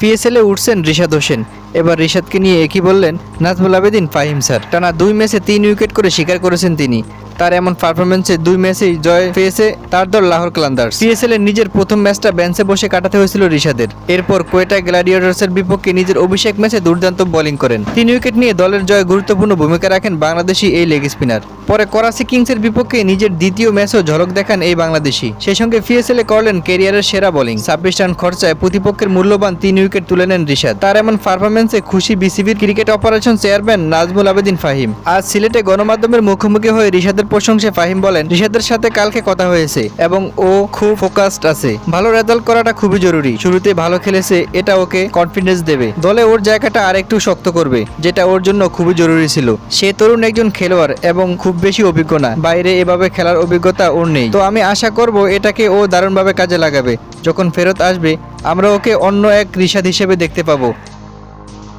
পিএসএলে উঠছেন রিশাদ হোসেন। এবার রিশাদকে নিয়ে একই বললেন, নাজমুল আবেদিন, ফাহিম স্যার। টানা দুই ম্যাচে তিন উইকেট করে স্বীকার করেছেন তিনি। তার এমন পারফরমেন্সে দুই ম্যাচেই জয় পেয়েছে তার দল লাহোর কালান্দার্স পিএসএল এর নিজের প্রথম ম্যাচটা বেঞ্চে বসে কাটাতে হয়েছিল রিশাদের। এরপর কোয়েটা গ্ল্যাডিয়েটর্সের বিপক্ষে নিজের অভিষেক ম্যাচে দুর্দান্ত বোলিং করেন। তিন উইকেট নিয়ে দলের জয়ে গুরুত্বপূর্ণ ভূমিকা রাখেন বাংলাদেশি এই লেগ স্পিনার পরে করাচি কিংসের বিপক্ষে নিজের দ্বিতীয় ম্যাচও ঝলক দেখান এই বাংলাদেশি। সেই সঙ্গে পিএসএল এ করলেন ক্যারিয়ারের সেরা বোলিং ছাব্বিশ রান খরচায় প্রতিপক্ষের মূল্যবান তিন উইকেট তুলে নেন রিশাদ। তার এমন পারফরমেন্সে খুশি বিসিবির cricket operation chairman Nazmul Abedin Fahim. আজ সিলেটে গণমাধ্যমের মুখোমুখি হয়ে রিশাদের প্রশংসায় ফাহিম বলেন, রিশাদের সাথে কালকে কথা হয়েছে এবং ও খুব ফোকাসড আছে। ভালো রেজাল্ট করাটা খুবই জরুরি। শুরুতে ভালো খেলেছে, এটা ওকে কনফিডেন্স দেবে। দলে ওর জায়গাটা আরেকটু শক্ত করবে, যেটা ওর জন্য খুবই জরুরি ছিল। সে তরুণ একজন খেলোয়াড় এবং খুব বেশি অভিজ্ঞ না। বাইরে এভাবে খেলার অভিজ্ঞতা ওর নেই। তো আমি আশা করব এটাকে ও দারুণভাবে কাজে লাগাবে। যখন ফেরত আসবে, আমরা ওকে অন্য এক রিশাদ হিসেবে দেখতে পাবো।